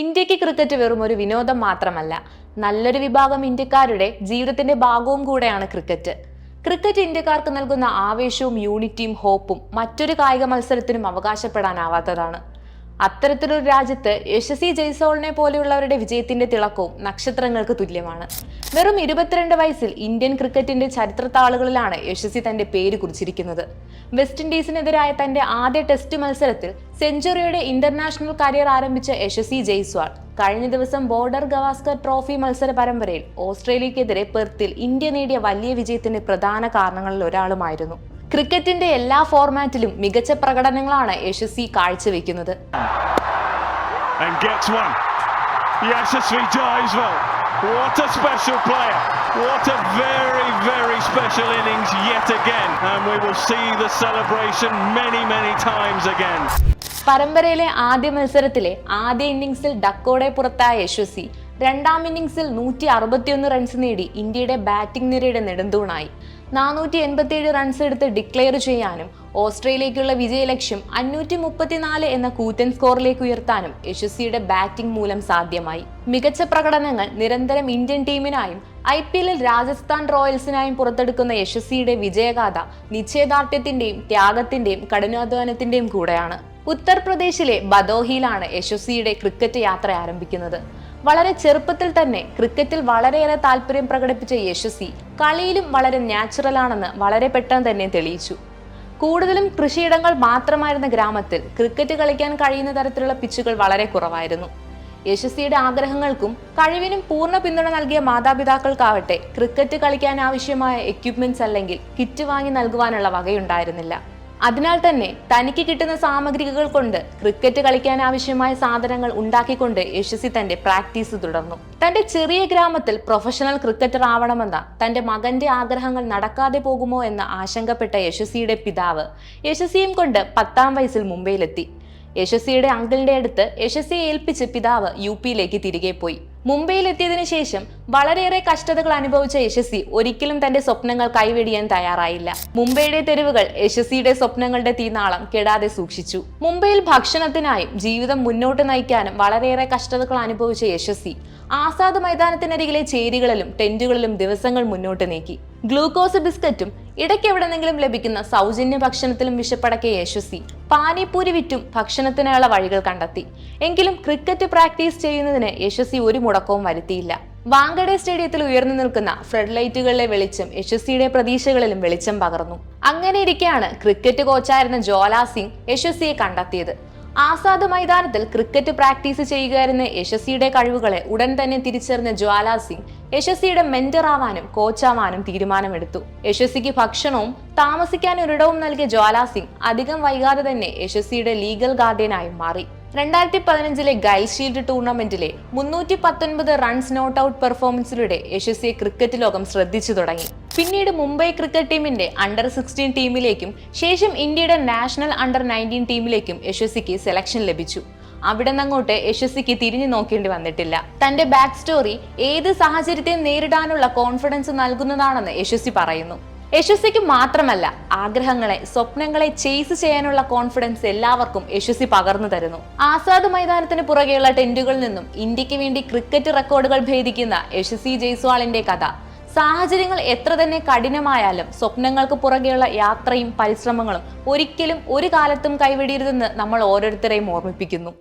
ഇന്ത്യയ്ക്ക് ക്രിക്കറ്റ് വെറും ഒരു വിനോദം മാത്രമല്ല നല്ലൊരു വിഭാഗം ഇന്ത്യക്കാരുടെ ജീവിതത്തിന്റെ ഭാഗവും കൂടെയാണ് ക്രിക്കറ്റ്. ക്രിക്കറ്റ് ഇന്ത്യക്കാർക്ക് നൽകുന്ന ആവേശവും യൂണിറ്റിയും ഹോപ്പും മറ്റൊരു കായിക മത്സരത്തിനും അവകാശപ്പെടാനാവാത്തതാണ്. അത്തരത്തിലൊരു രാജ്യത്ത് യശസ്വി ജയ്സോളിനെ പോലെയുള്ളവരുടെ വിജയത്തിന്റെ തിളക്കവും നക്ഷത്രങ്ങൾക്ക് തുല്യമാണ്. വെറും ഇരുപത്തിരണ്ട് വയസ്സിൽ ഇന്ത്യൻ ക്രിക്കറ്റിന്റെ ചരിത്രത്താളുകളിലാണ് യശസ്വി തന്റെ പേര് കുറിച്ചിരിക്കുന്നത്. വെസ്റ്റ് ഇൻഡീസിനെതിരായ തന്റെ ആദ്യ ടെസ്റ്റ് മത്സരത്തിൽ സെഞ്ചുറിയുടെ ഇന്റർനാഷണൽ കരിയർ ആരംഭിച്ച യശസ്വി ജയ്സ്വാൾ കഴിഞ്ഞ ദിവസം ബോർഡർ ഗവാസ്കർ ട്രോഫി മത്സര പരമ്പരയിൽ ഓസ്ട്രേലിയക്കെതിരെ പെർത്തിൽ ഇന്ത്യ നേടിയ വലിയ വിജയത്തിന്റെ പ്രധാന കാരണങ്ങളിൽ ഒരാളുമായിരുന്നു. ക്രിക്കറ്റിന്റെ എല്ലാ ഫോർമാറ്റിലും മികച്ച പ്രകടനങ്ങളാണ് Yashasvi കാഴ്ചവെക്കുന്നത് and gets one. Yashasvi Jaiswal. What a special player. What a very, very special innings yet again. And we will see the celebration many, many times again. പരമ്പരയിലെ ആദ്യ മത്സരത്തിലെ ആദ്യ ഇന്നിംഗ്സിൽ ഡക്കോടെ പുറത്തായ യശസ്വി രണ്ടാം ഇന്നിംഗ്സിൽ നൂറ്റി അറുപത്തിയൊന്ന് റൺസ് നേടി ഇന്ത്യയുടെ ബാറ്റിംഗ് നിരയുടെ നെടുന്തൂണായി നാനൂറ്റി എൺപത്തിയേഴ് റൺസ് എടുത്ത് ഡിക്ലെയർ ചെയ്യാനും ഓസ്ട്രേലിയക്കുള്ള വിജയലക്ഷ്യം അഞ്ഞൂറ്റി മുപ്പത്തിനാല് എന്ന കൂറ്റൻ സ്കോറിലേക്ക് ഉയർത്താനും യശസ്വിയുടെ ബാറ്റിംഗ് മൂലം സാധ്യമായി. മികച്ച പ്രകടനങ്ങൾ നിരന്തരം ഇന്ത്യൻ ടീമിനായും ഐ പി എല്ലിൽ രാജസ്ഥാൻ റോയൽസിനായും പുറത്തെടുക്കുന്ന യശസ്വിയുടെ വിജയഗാഥ നിശ്ചയദാർഢ്യത്തിന്റെയും ത്യാഗത്തിന്റെയും കഠിനാധ്വാനത്തിന്റെയും കൂടെയാണ്. ഉത്തർപ്രദേശിലെ ബദോഹിയിലാണ് യശസ്വിയുടെ ക്രിക്കറ്റ് യാത്ര ആരംഭിക്കുന്നത്. വളരെ ചെറുപ്പത്തിൽ തന്നെ ക്രിക്കറ്റിൽ വളരെയേറെ താല്പര്യം പ്രകടിപ്പിച്ച യശസ്വി കളിയിലും വളരെ നാച്ചുറൽ ആണെന്ന് വളരെ പെട്ടെന്ന് തന്നെ തെളിയിച്ചു. കൂടുതലും കൃഷിയിടങ്ങൾ മാത്രമായിരുന്ന ഗ്രാമത്തിൽ ക്രിക്കറ്റ് കളിക്കാൻ കഴിയുന്ന തരത്തിലുള്ള പിച്ചുകൾ വളരെ കുറവായിരുന്നു. യശസ്വിയുടെ ആഗ്രഹങ്ങൾക്കും കഴിവിനും പൂർണ പിന്തുണ നൽകിയ മാതാപിതാക്കൾക്കാവട്ടെ ക്രിക്കറ്റ് കളിക്കാൻ ആവശ്യമായ എക്യുപ്മെന്റ്സ് അല്ലെങ്കിൽ കിറ്റ് വാങ്ങി നൽകുവാനുള്ള വകയുണ്ടായിരുന്നില്ല. അതിനാൽ തന്നെ തനിക്ക് കിട്ടുന്ന സാമഗ്രികൾ കൊണ്ട് ക്രിക്കറ്റ് കളിക്കാൻ ആവശ്യമായ സാധനങ്ങൾ ഉണ്ടാക്കിക്കൊണ്ട് യശസ്വി തന്റെ പ്രാക്ടീസ് തുടർന്നു. തന്റെ ചെറിയ ഗ്രാമത്തിൽ പ്രൊഫഷണൽ ക്രിക്കറ്റർ ആവണമെന്ന തന്റെ മകന്റെ ആഗ്രഹങ്ങൾ നടക്കാതെ പോകുമോ എന്ന് ആശങ്കപ്പെട്ട യശസ്വിയുടെ പിതാവ് യശസ്വിയും കൊണ്ട് പത്താം വയസ്സിൽ മുംബൈയിലെത്തി. യശസ്വിയുടെ അങ്കിളിന്റെ അടുത്ത് യശസ്വിയെ ഏൽപ്പിച്ച് പിതാവ് യു പിയിലേക്ക് തിരികെ പോയി. മുംബൈയിൽ എത്തിയതിനു ശേഷം വളരെയേറെ കഷ്ടതകൾ അനുഭവിച്ച യശസ്വി ഒരിക്കലും തന്റെ സ്വപ്നങ്ങൾ കൈവെടിയാൻ തയ്യാറായില്ല. മുംബൈയുടെ തെരുവുകൾ യശസ്വിയുടെ സ്വപ്നങ്ങളുടെ തീനാളം കെടാതെ സൂക്ഷിച്ചു. മുംബൈയിൽ ഭക്ഷണത്തിനായും ജീവിതം മുന്നോട്ട് നയിക്കാനും വളരെയേറെ കഷ്ടതകൾ അനുഭവിച്ച യശസ്വി ആസാദ് മൈതാനത്തിനരികിലെ ചേരികളിലും ടെന്റുകളിലും ദിവസങ്ങൾ മുന്നോട്ട് നീക്കി. ഗ്ലൂക്കോസ് ബിസ്ക്കറ്റും ഇടയ്ക്ക് എവിടെന്നെങ്കിലും ലഭിക്കുന്ന സൗജന്യ ഭക്ഷണത്തിലും വിശപ്പടക്കിയ യശസ്വി പാനിപ്പൂരി വിറ്റും ഭക്ഷണത്തിനുള്ള വഴികൾ കണ്ടെത്തി. എങ്കിലും ക്രിക്കറ്റ് പ്രാക്ടീസ് ചെയ്യുന്നതിന് യശസ്വി ഒരു മുടക്കവും വരുത്തിയില്ല. വാങ്കഡെ സ്റ്റേഡിയത്തിൽ ഉയർന്നു നിൽക്കുന്ന ഫ്ലഡ് ലൈറ്റുകളിലെ വെളിച്ചം യശസ്വിയുടെ പ്രതീക്ഷകളിലും വെളിച്ചം പകർന്നു. അങ്ങനെ ഇരിക്കെയാണ് ക്രിക്കറ്റ് കോച്ചായിരുന്ന ജോലാ സിംഗ് യശസ്വിയെ കണ്ടെത്തിയത്. ആസാദ് മൈതാനത്തിൽ ക്രിക്കറ്റ് പ്രാക്ടീസ് ചെയ്യുകയായിരുന്ന യശസ്വിയുടെ കഴിവുകളെ ഉടൻ തന്നെ തിരിച്ചറിഞ്ഞ ജ്വാല സിംഗ് യശസ്വിയുടെ മെന്റർ ആവാനും കോച്ചാവാനും തീരുമാനമെടുത്തു. യശസ്വിക്ക് ഭക്ഷണവും താമസിക്കാൻ ഒരിടവും നൽകിയ ജ്വാല സിംഗ് അധികം വൈകാതെ തന്നെ യശസ്വിയുടെ ലീഗൽ ഗാർഡിയനായി മാറി. രണ്ടായിരത്തി പതിനഞ്ചിലെ ഗൈൽ ഷീൽഡ് ടൂർണമെന്റിലെ മുന്നൂറ്റി പത്തൊൻപത് റൺസ് നോട്ട് ഔട്ട് പെർഫോമൻസിലൂടെ യശസ്വിയെ ക്രിക്കറ്റ് ലോകം ശ്രദ്ധിച്ചു തുടങ്ങി. പിന്നീട് മുംബൈ ക്രിക്കറ്റ് ടീമിന്റെ അണ്ടർ സിക്സ്റ്റീൻ ടീമിലേക്കും ശേഷം ഇന്ത്യയുടെ നാഷണൽ അണ്ടർ നയന്റീൻ ടീമിലേക്കും യശസ്വിക്ക് സെലക്ഷൻ ലഭിച്ചു. അവിടെ നിന്നങ്ങോട്ട് യശസ്വിക്ക് തിരിഞ്ഞു നോക്കേണ്ടി വന്നിട്ടില്ല. തന്റെ ബാക്ക് സ്റ്റോറി ഏത് സാഹചര്യത്തെയും നേരിടാനുള്ള കോൺഫിഡൻസ് നൽകുന്നതാണെന്ന് യശസ്വി പറയുന്നു. യശസ്വിക്ക് മാത്രമല്ല ആഗ്രഹങ്ങളെ സ്വപ്നങ്ങളെ ചേസ് ചെയ്യാനുള്ള കോൺഫിഡൻസ് എല്ലാവർക്കും യശസ്വി പകർന്നു തരുന്നു. ആസാദ് മൈതാനത്തിന് പുറകെയുള്ള ടെന്റുകളിൽ നിന്നും ഇന്ത്യയ്ക്ക് വേണ്ടി ക്രിക്കറ്റ് റെക്കോർഡുകൾ ഭേദിക്കുന്ന യശസ്വി ജയ്സ്വാളിന്റെ കഥ. സാഹചര്യങ്ങൾ എത്ര തന്നെ കഠിനമായാലും സ്വപ്നങ്ങൾക്ക് പുറകെയുള്ള യാത്രയും പരിശ്രമങ്ങളും ഒരിക്കലും ഒരു കാലത്തും കൈവിടരുതെന്ന് നമ്മൾ ഓരോരുത്തരെയും ഓർമ്മിപ്പിക്കുന്നു.